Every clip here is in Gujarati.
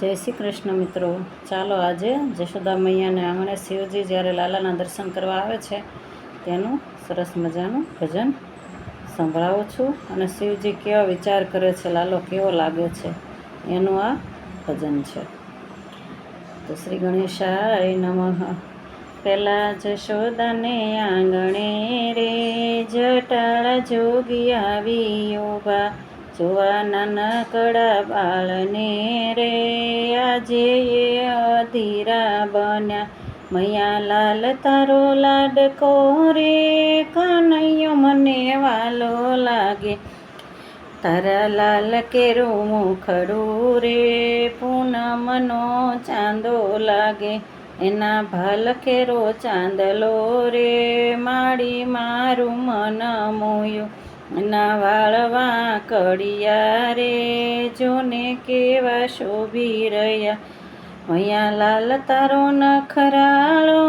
જય શ્રી કૃષ્ણ મિત્રો. ચાલો આજે જશોદા મૈયાને આંગણે શિવજી જ્યારે લાલાના દર્શન કરવા આવે છે, તેનું સરસ મજાનું ભજન સંભળાવું છું અને શિવજી કેવા વિચાર કરે છે, લાલો કેવો લાગે છે, એનું આ ભજન છે. તો શ્રી ગણેશાય નમઃ. પહેલાં જશોદાને આંગણે રે, જટાળા જોગી આવી ઊભા. જોવા કડા બાળને રે, આજે એ અધીરા બન્યા. મૈયા લાલ તારો લાડકો રે કનૈયો મને વાલો લાગે. તારા લાલ કેરું મુખડું રે, પૂનમનો ચાંદો લાગે. એના ભાલ કેરો ચાંદલો રે, માડી મારું મન મોયું. એના વાળવા કડિયા રે, જોને કેવા શોભી રહ્યા. અહીંયા લાલ તારો નખરાળો,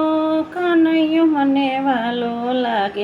કનૈયો મને વાલો લાગે.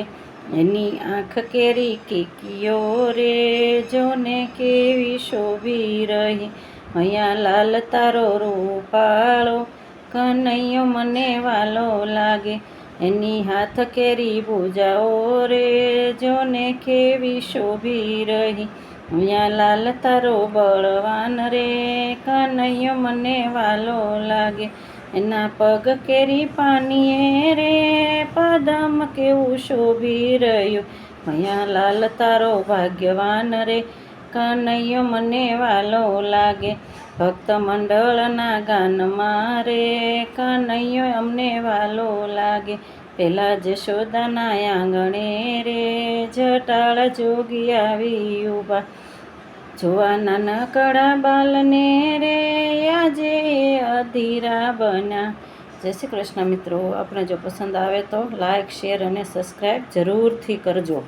એની આંખ કેરી કીકીઓ રે, જોને કેવી શોભી રહી. અહીંયા લાલ તારો રૂપાળો, કનૈયો મને વાલો લાગે. એની હાથ કેરી પૂજાઓ રે, જોને કેવી શોભી રહી. અહીંયા લાલ તારો બળવાન રે, કનૈયો મને વાલો લાગે. એના પગ કેરી પાનીએ રે, પદમ કેવું શોભી રહ્યું. અહીંયા લાલ તારો ભાગ્યવાન રે કનૈયો મને વાલો લાગે. ભક્ત મંડળના ગાન મારે. કનૈયો અમને વાલો લાગે. પેલા જશોદાના આંગણે રે. જટાળ જોગી આવી ઊભા. જોવા નાનકડા બાલને રે. આજે અધીરા બન્યા. જય શ્રી કૃષ્ણ મિત્રો આપણે જો પસંદ આવે તો લાઈક, શેર અને સબસ્ક્રાઈબ જરૂરથી કરજો.